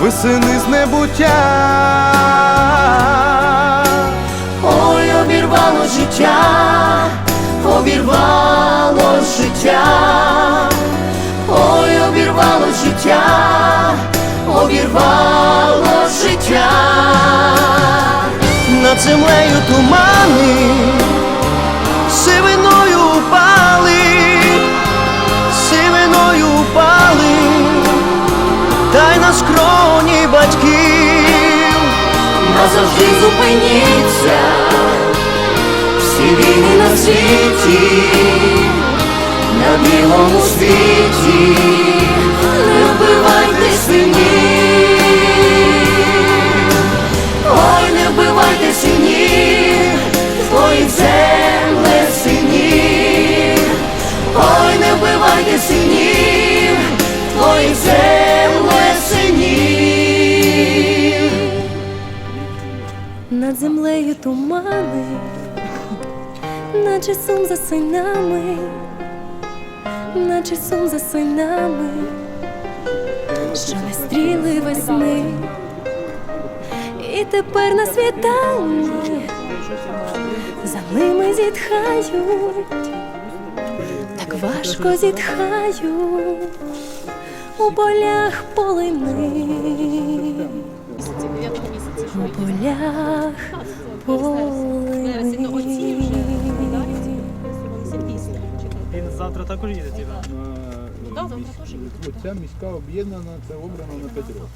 ви сини з небуття. Ой, обірвало життя, обірвало життя, ой, обірвало життя, обірвало життя. над землею тумани, сивиною упали, сивиною упали, та й на скроні батьків. Назавжди зупиніться, всі війни на світі, на білому світі, не вбивайте синів, ой, не вбивайте синів, твоїх земле синів, ой, не вбивайте синів, твоїх земле Над землею тумани, наче сум за синами, наче сум за синами, що не стріли весни, і тепер на світанні за ними зітхають, так важко зітхають у полях полини. Завтра також їде, типа. Ця міська об'єднана, це обрано на 5 років.